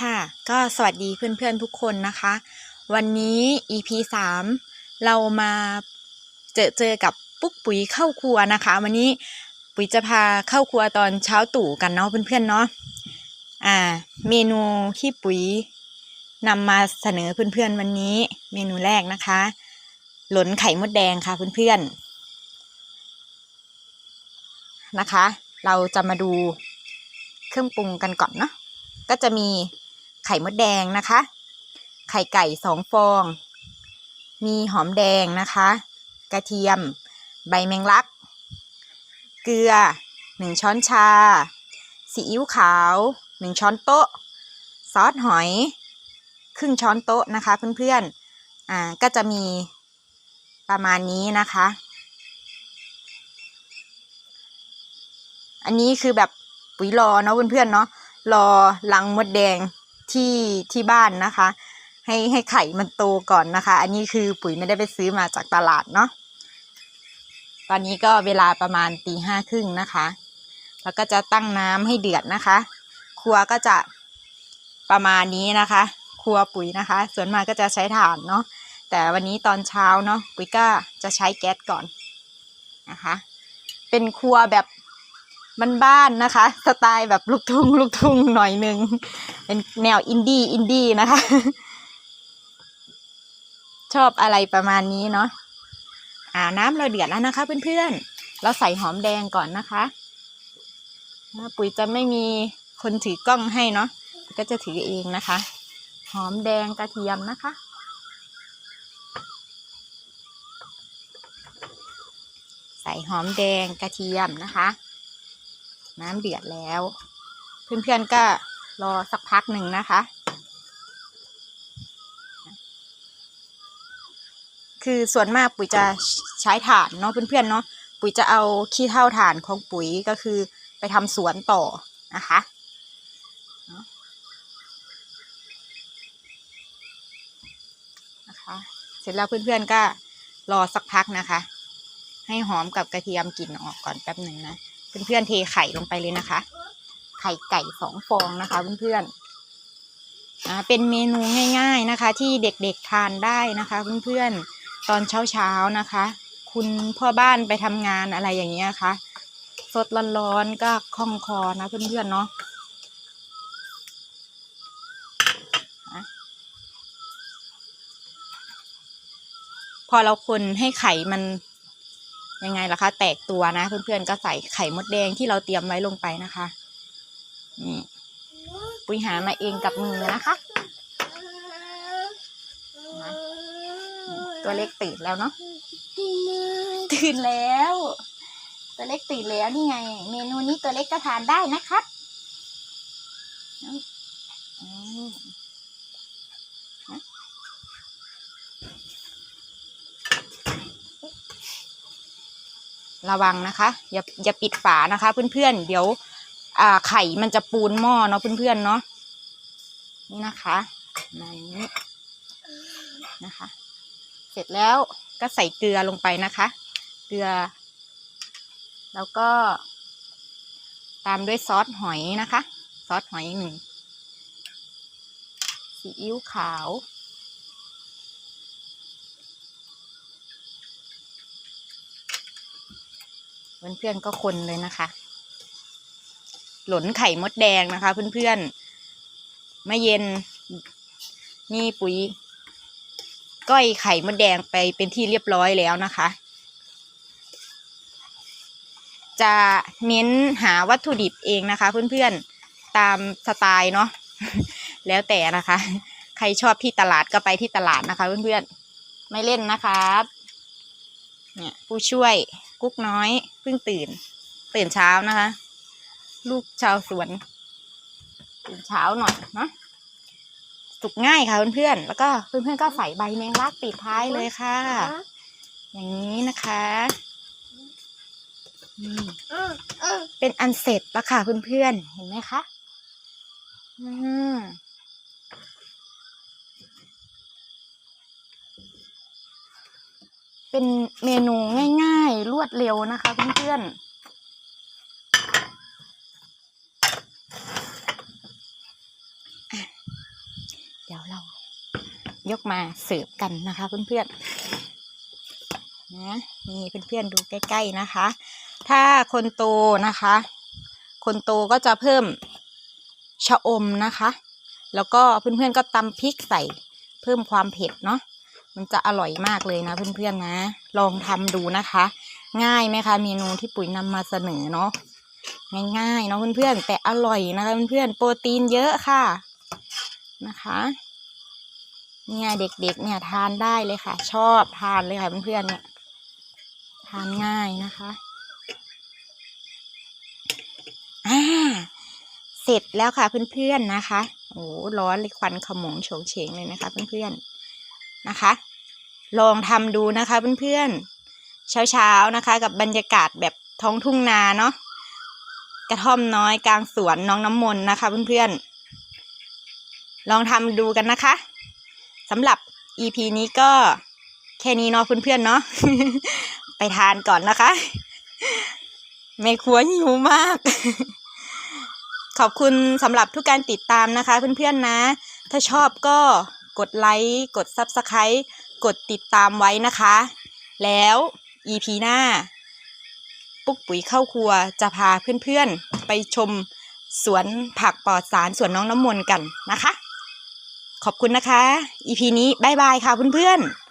ค่ะก็สวัสดีเพื่อนๆทุกคนนะคะ วันนี้ EP 3 เรามาเจอเจอกับปุ๊กปุ๋ยเข้าครัวนะคะ วันนี้ปุ๋ยจะพาเข้าครัวตอนเช้าตู่กันเนาะเพื่อนๆเนาะอ่า เมนูที่ปุ๋ยนำมาเสนอเพื่อนๆวันนี้ เมนูแรกนะคะ หลนไข่มดแดงค่ะเพื่อนๆนะคะ เราจะมาดูเครื่องปรุงกันก่อนเนาะก็จะมี ไข่มดแดงนะคะ ไข่ไก่สองฟอง มีหอมแดงนะคะ กระเทียม ใบแมงลัก เกลือหนึ่งช้อนชา ซีอิ๊วขาวหนึ่งช้อนโต๊ะ ซอสหอย ครึ่งช้อนโต๊ะนะคะเพื่อนๆ อ่า ก็จะมีประมาณนี้นะคะ อันนี้คือแบบปุ๋ยรอเนาะเพื่อนๆเนาะรอลังมดแดง ที่ที่บ้านนะคะ ให้ให้ไข่มันโตก่อนนะคะ อันนี้คือปุ๋ยไม่ได้ไปซื้อมาจากตลาดเนาะตอนนี้ก็เวลาประมาณตีห้าครึ่งนะคะ แล้วก็จะตั้งน้ำให้เดือดนะคะ ครัวก็จะประมาณนี้นะคะ ครัวปุ๋ยนะคะ ส่วนมากก็จะใช้ถ่านเนาะแต่วันนี้ตอนเช้าเนาะปุ๋ยก็จะใช้แก๊สก่อนนะคะ เป็นครัวแบบ บ้านนะคะ สไตล์แบบลูกทุ่งลูกทุ่งหน่อยหนึ่งเป็นแนวอินดี้อินดี้นะคะ ชอบอะไรประมาณนี้เนาะอ่าน้ำเราเดือดแล้วนะคะเพื่อนๆ เราใส่หอมแดงก่อนนะคะ ปุ๋ยจะไม่มีคนถือกล้องให้เนาะก็จะถือเองนะคะ หอมแดงกระเทียมนะคะใส่หอมแดงกระเทียมนะคะ น้ำเดือดแล้ว เพื่อนๆก็รอสักพักหนึ่งนะคะ คือส่วนมากปุ๋ยจะใช้ถ่านเนาะเพื่อนๆเนาะปุ๋ยจะเอาขี้เถ้าถ่านของปุ๋ยก็คือไปทำสวนต่อนะคะนะคะ เสร็จแล้วเพื่อนๆก็รอสักพักนะคะ ให้หอมกับกระเทียมกลิ่นออกก่อนแป๊บหนึ่งนะ เพื่อนๆเทไข่ลงไปเลยนะคะ ไข่ไก่สองฟองนะคะเพื่อนๆอ่าเป็นเมนูง่าย ๆนะคะ ที่เด็กๆทานได้นะคะเพื่อนๆตอนเช้าๆนะคะ คุณพ่อบ้านไปทำงานอะไรอย่างเงี้ยคะ่ะสดร้อนๆก็คล่องคอนะเพื่อนๆเนาะพอเราคนให้ไข่มัน ยังไงล่ะคะ แตกตัวนะ เพื่อนๆก็ใส่ไข่มดแดงที่เราเตรียมไว้ลงไปนะคะนี่ปุยหามาเองกับมือนะคะนะตัวเล็กตื่นแล้วเนาะตื่นแล้ว ตัวเล็กตื่นแล้วนี่ไง เมนูนี้ตัวเล็กก็ทานได้นะครับ อืม ระวังนะคะ อย่าอย่าปิดฝานะคะ เพื่อนๆ เดี๋ยวอ่าไข่มันจะปูนหม้อเนาะเพื่อนๆเนาะนี่นะคะมาอย่างนี้นะคะ เสร็จแล้วก็ใส่เกลือลงไปนะคะ เกลือ แล้วก็ ตามด้วยซอสหอยนะคะ ซอสหอยหนึ่งซีอิ๊วขาว เพื่อนๆก็คนเลยนะคะ หล่นไข่มดแดงนะคะ เพื่อนๆไม่เย็นนี่ปุ๋ย ก้อยไข่มดแดงไปเป็นที่เรียบร้อยแล้วนะคะ จะเน้นหาวัตถุดิบเองนะคะ เพื่อนๆตามสไตล์เนาะแล้วแต่นะคะ ใครชอบที่ตลาดก็ไปที่ตลาดนะคะ เพื่อนๆไม่เล่นนะครับเนี่ยผู้ช่วยกุ๊กน้อยเพิ่งตื่น ตื่นเช้านะคะ ลูกชาวสวน ตื่นเช้าหน่อยเนาะสุกง่ายค่ะเพื่อนๆแล้วก็เพื่อนๆก็ใส่ใบแมงลักปิดท้ายเลยค่ะ อย่างนี้นะคะเป็นอันเสร็จแล้วค่ะเพื่อนๆเห็นไหมคะ อืม เป็นเมนูง่ายๆ รวดเร็วนะคะเพื่อนๆนดี๋ยวเรายกมาเสิร์ฟกันนะคะเพื่อนๆนะนี่เพื่อนๆดูใกล้ๆนะคะ ถ้าคนโตนะคะ คนโตก็จะเพิ่มชะอมนะคะ แล้วก็เพื่อนๆก็ตำพริกใส่เพิ่มความเผ็ดเนาะ มันจะอร่อยมากเลยนะเพื่อนๆนะ ลองทำดูนะคะ ง่ายไหมคะเมนูที่ปุ๋ยนำมาเสนอเนาะง่ายๆเนาะเพื่อนๆแต่อร่อยนะคะเพื่อนๆโปรตีนเยอะค่ะนะคะเนี่ยเด็กๆเนี่ยทานได้เลยค่ะ ชอบทานเลยค่ะเพื่อนๆเนี่ยทานง่ายนะคะอ่าเสร็จแล้วค่ะเพื่อนๆนะคะโอ้ร้อนเลยควันขมงโฉงเฉงเลยนะคะเพื่อนๆ นะคะ ลองทำดูนะคะเพื่อนๆ เช้าๆนะคะ กับบรรยากาศแบบท้องทุ่งนาเนาะกระท่อมน้อยกลางสวนน้องน้ำมนต์นะคะเพื่อนๆ ลองทำดูกันนะคะสำหรับ EP นี้ก็แค่นี้เนาะเพื่อนๆเนาะไปทานก่อนนะคะแม่ครัวหิวมาก ขอบคุณสำหรับทุกการติดตามนะคะเพื่อนๆนะ ถ้าชอบก็ กดไลค์ กด Subscribe กดติดตามไว้นะคะ แล้ว EP หน้า ปุ๊กปุ๋ยเข้าครัวจะพาเพื่อนๆ ไปชมสวนผักปลอดสารสวนน้องน้ำมนต์กันนะคะ ขอบคุณนะคะ EP นี้บายบายค่ะเพื่อนๆ